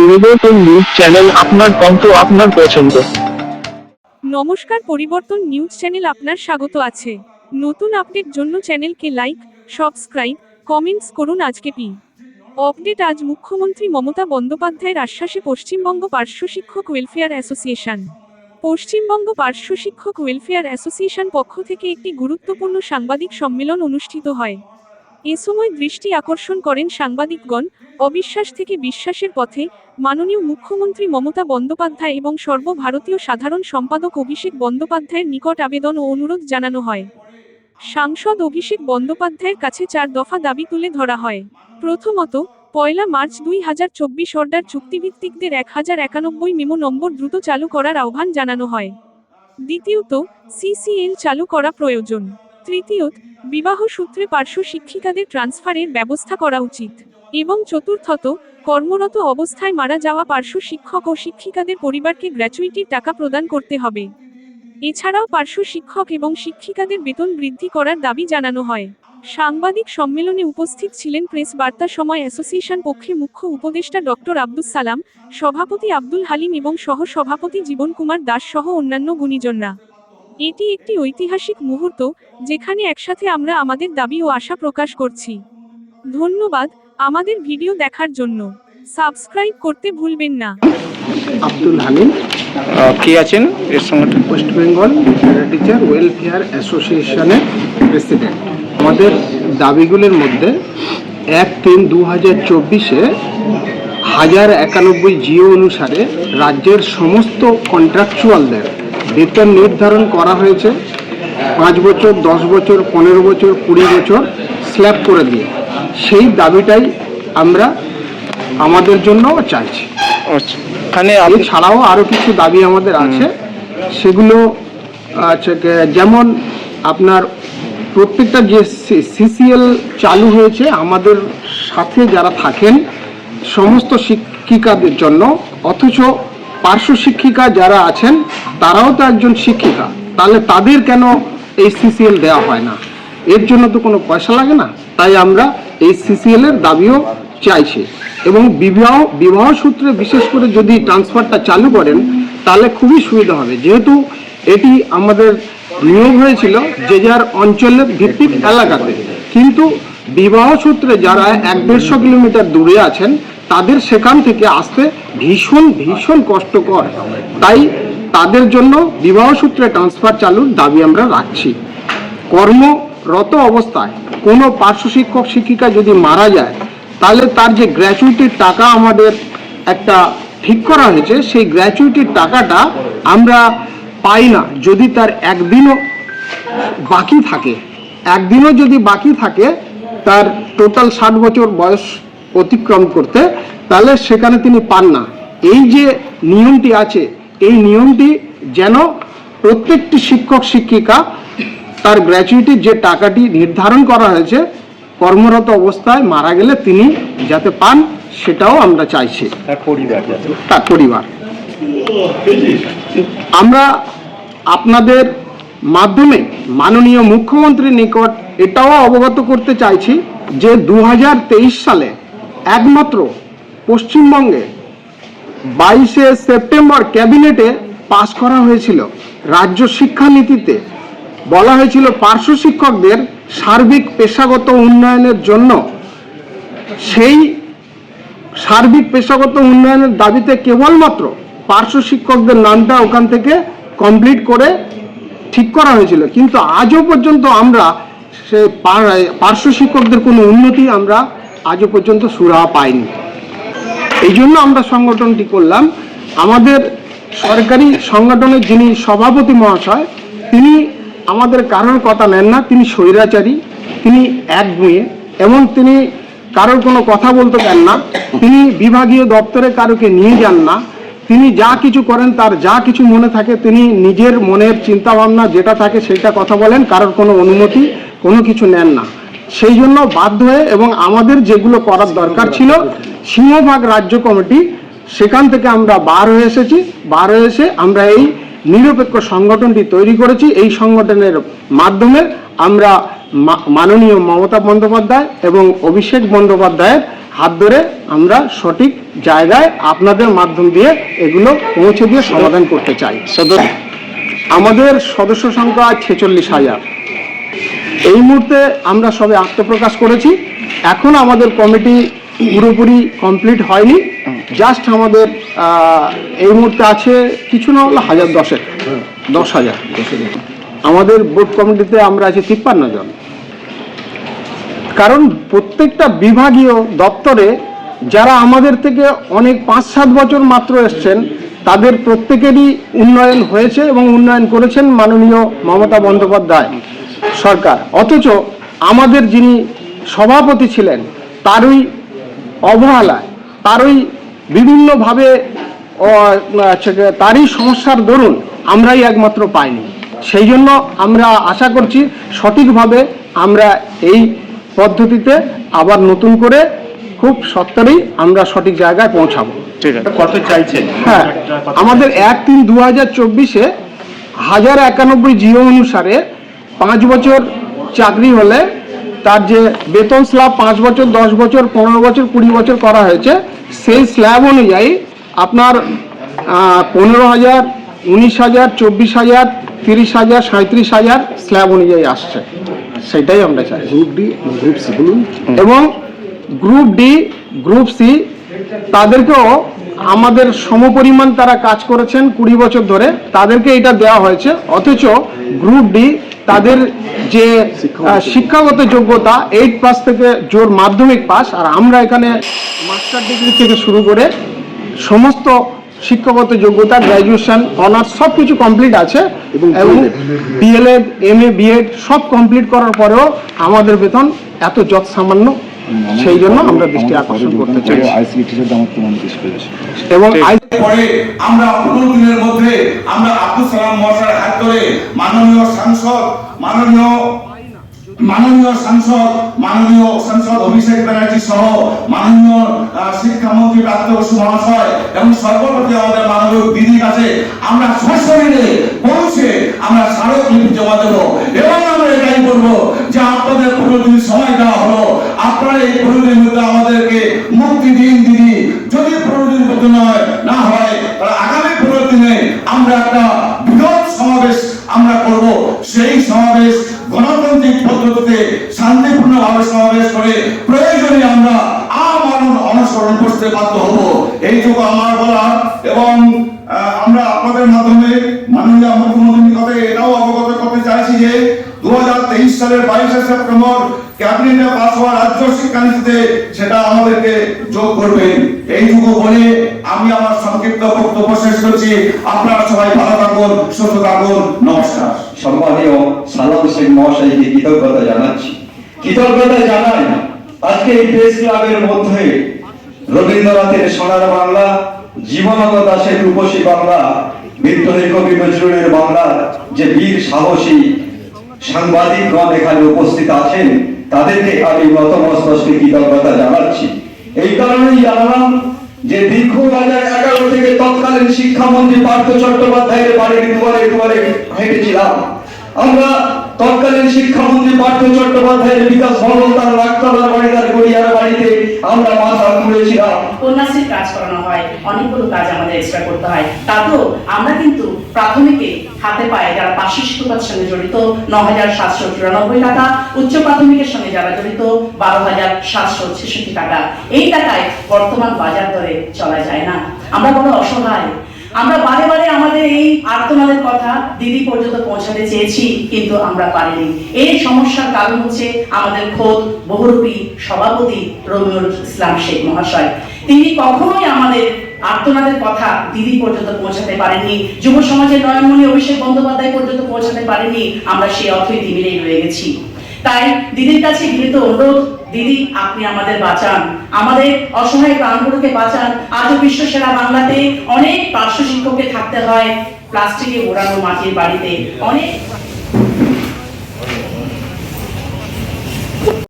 পরিবর্তন news channel আপনার কণ্ঠ, আপনার পছন্দ। নমস্কার, পরিবর্তন নিউজ চ্যানেল আপনার স্বাগত আছে। নতুন আপডেট জন্য চ্যানেলকে লাইক সাবস্ক্রাইব কমেন্টস করুন আজকে পি আপডেট আজ মুখ্যমন্ত্রী মমতা বন্দ্যোপাধ্যায়ের আশ্বাসে পশ্চিমবঙ্গ পার্শ্ব শিক্ষক ওয়েলফেয়ার অ্যাসোসিয়েশন পশ্চিমবঙ্গ পার্শ্ব শিক্ষক ওয়েলফেয়ার অ্যাসোসিয়েশন পক্ষ থেকে একটি গুরুত্বপূর্ণ সাংবাদিক সম্মেলন অনুষ্ঠিত হয়। এ সময় দৃষ্টি আকর্ষণ করেন সাংবাদিকগণ, অবিশ্বাস থেকে বিশ্বাসের পথে মাননীয় মুখ্যমন্ত্রী মমতা বন্দ্যোপাধ্যায় এবং সর্বভারতীয় সাধারণ সম্পাদক অভিষেক বন্দ্যোপাধ্যায়ের নিকট আবেদন ও অনুরোধ জানানো হয়। সাংসদ অভিষেক বন্দ্যোপাধ্যায়ের কাছে চার দফা দাবি তুলে ধরা হয়। প্রথমত, পয়লা মার্চ দুই হাজার চব্বিশ অর্ডার চুক্তিভিত্তিকদের এক হাজার একানব্বই মেমো নম্বর দ্রুত চালু করার আহ্বান জানানো হয়। দ্বিতীয়ত, সিসিএল চালু করা প্রয়োজন। তৃতীয়ত, বিবাহ সূত্রে পার্শ্ব শিক্ষিকাদের ট্রান্সফারের ব্যবস্থা করা উচিত। এবং চতুর্থত, কর্মরত অবস্থায় মারা যাওয়া পার্শ্ব শিক্ষক ও শিক্ষিকাদের পরিবারকে গ্র্যাচুইটির টাকা প্রদান করতে হবে। এছাড়াও পার্শ্ব শিক্ষক এবং শিক্ষিকাদের বেতন বৃদ্ধি করার দাবি জানানো হয়। সাংবাদিক সম্মেলনে উপস্থিত ছিলেন প্রেস বার্তা সময় অ্যাসোসিয়েশন পক্ষে মুখ্য উপদেষ্টা ডক্টর আব্দুস সালাম, সভাপতি আব্দুল হালিম এবং সহ সভাপতি জীবন কুমার দাস সহ অন্যান্য গুণীজনরা। এটি একটি ঐতিহাসিক মুহূর্ত যেখানে একসাথে আমরা আমাদের দাবি ও আশা প্রকাশ করছি। ধন্যবাদ আমাদের ভিডিও দেখার জন্য। সাবস্ক্রাইব করতে ভুলবেন না। আব্দুল আহ, কে আছেন? এর সঙ্গে ওয়েস্ট বেঙ্গল টিচার ওয়েলফেয়ার অ্যাসোসিয়েশনের প্রেসিডেন্ট আমাদের দাবিগুলোর মধ্যে এক তিন দু হাজার চব্বিশে হাজার একানব্বই জিও অনুসারে রাজ্যের সমস্ত কন্ট্রাকচুয়ালদের বেতন নির্ধারণ করা হয়েছে পাঁচ বছর দশ বছর পনেরো বছর কুড়ি বছর স্ল্যাব করে দিয়ে। সেই দাবিটাই আমরা আমাদের জন্য চাইছি। আপনি এছাড়াও আরও কিছু দাবি আমাদের আছে। সেগুলো আচ্ছা যেমন আপনার প্রত্যেকটা যে সিসিএল চালু হয়েছে আমাদের সাথে যারা থাকেন সমস্ত শিক্ষিকাদের জন্য অথচ পার্শ্ব শিক্ষিকা যারা আছেন, তারাও তো একজন শিক্ষিকা। তাহলে তাদের কেন এই সিসিএল দেওয়া হয় না? এর জন্য তো কোনো পয়সা লাগে না? তাই আমরা এই সিসিএল এর দাবিও চাইছি। এবং বিবাহ বিবাহ সূত্রে বিশেষ করে যদি ট্রান্সফারটা চালু করেন, তাহলে খুবই সুবিধা হবে। যেহেতু এটি আমাদের নিয়োগ হয়েছিল যে যার অঞ্চলের ভিত্তিক এলাকাতে। কিন্তু বিবাহ সূত্রে যারা এক দেড়শো কিলোমিটার দূরে আছেন তাদের সেখান থেকে আসতে ভীষণ ভীষণ কষ্টকর। তাই তাদের জন্য বিবাহ সূত্রে ট্রান্সফার চালুর দাবি আমরা রাখছি। কর্মরত অবস্থায় কোনো পার্শ্ব শিক্ষক, শিক্ষিকা যদি মারা যায়, তাহলে তার যে গ্র্যাচুইটির টাকা আমাদের একটা ঠিক করা হয়েছে, সেই গ্র্যাচুইটির টাকাটা আমরা পাই না। যদি তার একদিনও বাকি থাকে, একদিনও যদি বাকি থাকে, তার টোটাল ষাট বছর বয়স অতিক্রম করতে তাহলে সেখানে তিনি পান না। এই যে নিয়মটি আছে এই নিয়মটি যেন প্রত্যেকটি শিক্ষক শিক্ষিকা তার গ্র্যাচুইটির যে টাকাটি নির্ধারণ করা হয়েছে কর্মরত অবস্থায় মারা গেলে তিনি যাতে পান সেটাও আমরা চাইছি। তার পরিবার। আমরা আপনাদের মাধ্যমে মাননীয় মুখ্যমন্ত্রীর নিকট এটাও অবগত করতে চাইছি যে দু হাজার তেইশ সালে একমাত্র পশ্চিমবঙ্গে বাইশে সেপ্টেম্বর ক্যাবিনেটে পাশ করা হয়েছিল। রাজ্য শিক্ষানীতিতে বলা হয়েছিল পার্শ্ব শিক্ষকদের সার্বিক পেশাগত উন্নয়নের জন্য। সেই সার্বিক পেশাগত উন্নয়নের দাবিতে কেবলমাত্র পার্শ্ব শিক্ষকদের নামটা ওখান থেকে কমপ্লিট করে ঠিক করা হয়েছিল। কিন্তু আজও পর্যন্ত আমরা সে পার্শ্ব শিক্ষকদের কোনো উন্নতি আমরা আজও পর্যন্ত সুরাহা পায়নি। এই জন্য আমরা সংগঠনটি করলাম। আমাদের সরকারি সংগঠনের যিনি সভাপতি মহাশয়, তিনি আমাদের কারোর কথা নেন না। তিনি স্বৈরাচারী, তিনি এক মেয়ে, এবং তিনি কারোর কোনো কথা বলতে দেন না। তিনি বিভাগীয় দপ্তরে কারোকে নিয়ে যান না। তিনি যা কিছু করেন, তার যা কিছু মনে থাকে, তিনি নিজের মনের চিন্তাভাবনা যেটা থাকে, সেটা কথা বলেন। কারোর কোনো অনুমতি, কোনো কিছু নেন না। সেই জন্য বাধ্য হয়ে এবং আমাদের যেগুলো করার দরকার ছিল সিংহভাগ রাজ্য কমিটি সেখান থেকে আমরা বার হয়ে এসেছি। বার হয়ে এসে আমরা এই নিরপেক্ষ সংগঠনটি তৈরি করেছি। এই সংগঠনের মাধ্যমে আমরা মাননীয় মমতা বন্দ্যোপাধ্যায় এবং অভিষেক বন্দ্যোপাধ্যায়ের হাত ধরে আমরা সঠিক জায়গায় আপনাদের মাধ্যম দিয়ে এগুলো পৌঁছে দিয়ে সমাধান করতে চাই। আমাদের সদস্য সংখ্যা ছেচল্লিশ হাজার। এই মুহূর্তে আমরা সবে আত্মপ্রকাশ করেছি। এখন আমাদের কমিটি পুরোপুরি কমপ্লিট হয়নি। জাস্ট আমাদের এই মুহূর্তে আছে কিছু না হলো হাজার দশেক। দশ হাজার। আমাদের বোর্ড কমিটিতে আমরা আছি তিপ্পান্ন জন। কারণ প্রত্যেকটা বিভাগীয় দপ্তরে যারা আমাদের থেকে অনেক পাঁচ সাত বছর মাত্র এসছেন, তাদের প্রত্যেকেরই উন্নয়ন হয়েছে এবং উন্নয়ন করেছেন মাননীয় মমতা বন্দ্যোপাধ্যায়। সরকার। অথচ আমাদের যিনি সভাপতি ছিলেন তারই অবহেলায় তারই বিভিন্নভাবে আচ্ছা, তারই সমস্যার দরুন আমরাই একমাত্র পাইনি। সেই জন্য আমরা আশা করছি সঠিকভাবে আমরা এই পদ্ধতিতে আবার নতুন করে খুব সত্তরই আমরা সঠিক জায়গায় পৌঁছাবো। ঠিক আছে। কত চাইছেন? হ্যাঁ আমাদের এক তিন দু হাজার চব্বিশে হাজার একানব্বই জিও অনুসারে পাঁচ বছর চাকরি হলে তার যে বেতন স্ল্যাব পাঁচ বছর দশ বছর পনেরো বছর কুড়ি বছর করা হয়েছে সেই স্ল্যাব অনুযায়ী আপনার পনেরো হাজার উনিশ হাজার চব্বিশ হাজার তিরিশ হাজার সাঁত্রিশ হাজার স্ল্যাব অনুযায়ী আসছে। সেটাই আমরা চাই। গ্রুপ ডি গ্রুপ সি বলুন। এবং গ্রুপ ডি গ্রুপ সি তাদেরকেও আমাদের সমপরিমাণ তারা কাজ করেছেন কুড়ি বছর ধরে তাদেরকে এটা দেওয়া হয়েছে। অথচ গ্রুপ ডি তাদের যে শিক্ষাগত যোগ্যতা এইট পাস থেকে জোর মাধ্যমিক পাস আর আমরা এখানে মাস্টার ডিগ্রি থেকে শুরু করে সমস্ত শিক্ষাগত যোগ্যতা গ্র্যাজুয়েশন অনার্স সব কিছু কমপ্লিট আছে। এবং ডিএলএড এম এ বিএড সব কমপ্লিট করার পরেও আমাদের বেতন এত যৎ সামান্য সেই জন্য আমরা দৃষ্টি আকর্ষণ করতে চাই আইসিটি এবং আই পরে আমরা পনেরো দিনের মধ্যে আমরা আব্দুল সালাম মহাশয়ের হাত ধরে মাননীয় সাংসদ মাননীয় মাননীয় সাংসদ মাননীয় সাংসদ অভিষেক ব্যানার্জি সহ মাননীয় শিক্ষামন্ত্রী প্রাপ্ত বসু মহাশয় এবং সর্বপ্রতি আমাদের মাননীয় দিদির কাছে আমরা সশরীরে পৌঁছে আমরা স্মারকলিপি জমা দেবো। এবং আমরা এটাই বলব যে দিন সময় দেওয়া হলো, আপনারা এই পনেরো দিনের মধ্যে আমাদেরকে মুক্তি দিন, দিদি। যদি পনেরো দিন নয়, না হয়, তাহলে আগামী দিনে আমরা একটা বৃহৎ সমাবেশ আমরা করব। সেই সমাবেশ গণতান্ত্রিক পদ্ধতিতে শান্তিপূর্ণভাবে সমাবেশ করে দু সালের বাইশে সেপ্টেম্বর ক্যাবিনেটে পাস হওয়া রাজ্য শিক্ষানীতিতে সেটা আমাদেরকে যোগ করবেন এইটুকু বলে আমি আমার সংক্ষিপ্ত বক্তব্য শেষ করছি। আপনারা সবাই ভালো থাকুন, সুস্থ থাকুন, নমস্কার। সম্মানীয় সালাম শেখ মহাশয়কে কৃতজ্ঞতা জানাচ্ছি। কৃতজ্ঞতা জানাই আজকে এই প্রেস ক্লাবের মধ্যে রবীন্দ্রনাথের সোনার বাংলা, জীবনানন্দ দাশের রূপসী বাংলা বিদ্রোহী কবি নজরুলের বাংলার যে বীর সাহসী সাংবাদিকগণ এখানে উপস্থিত আছেন, তাদেরকে আমি নতমস্তকে কৃতজ্ঞতা জানাচ্ছি। এই কারণেই জানালাম যে দীর্ঘ হাজার এগারো থেকে তৎকালীন শিক্ষামন্ত্রী পার্থ চট্টোপাধ্যায়ের বাড়ির দুয়ারে দুয়ারে হেঁটেছিলাম। আমরা তৎকালীন শিক্ষামন্ত্রী পার্থ চট্টোপাধ্যায়ের বিকাশ ভবন তার রাগতলার বাড়ি তার গড়িয়ার বাড়িতে আমরা মাথা ঘুরেছিলাম। কন্যাশ্রীর কাজ করানো হয়, অনেকগুলো কাজ আমাদের এক্সট্রা করতে হয়। তাতেও আমরা কিন্তু প্রাথমিকে হাতে পায়ে যারা পার্শ্ব শিক্ষকতার সঙ্গে জড়িত ন হাজার সাতশো চুরানব্বই টাকা, উচ্চ প্রাথমিকের সঙ্গে যারা জড়িত, বারো হাজার সাতশো ছেষট্টি টাকা। এই টাকায় বর্তমান বাজার দরে চলা যায় না। আমরা বড় অসহায়। আমরা বারে বারে আমাদের এই আর্তনাদের কথা দিদি পর্যন্ত পৌঁছাতে চেয়েছি, কিন্তু আমরা পারিনি। এই সমস্যার কারণ হচ্ছে আমাদের খোদ বহুরূপী সভাপতি রবিউল ইসলাম শেখ মহাশয়। তিনি কখনোই আমাদের আর্তনাদের কথা দিদি পর্যন্ত পৌঁছাতে পারেননি, যুব সমাজের নয়নমণি অভিষেক বন্দ্যোপাধ্যায় পর্যন্ত পৌঁছাতে পারেননি, আমরা সেই অথই দিবিরেই রয়ে গেছি। তাই দিদির কাছে গৃহীত অনুরোধ, দিদি, আপনি আমাদের বাঁচান। আমাদের অসহায় প্রাণগুলোকে বাঁচান। আজও বিশ্ব সেরা বাংলাতে অনেক পার্শ্ব শিক্ষককে থাকতে হয়, প্লাস্টিকে মোড়ানো মাটির বাড়িতে। অনেক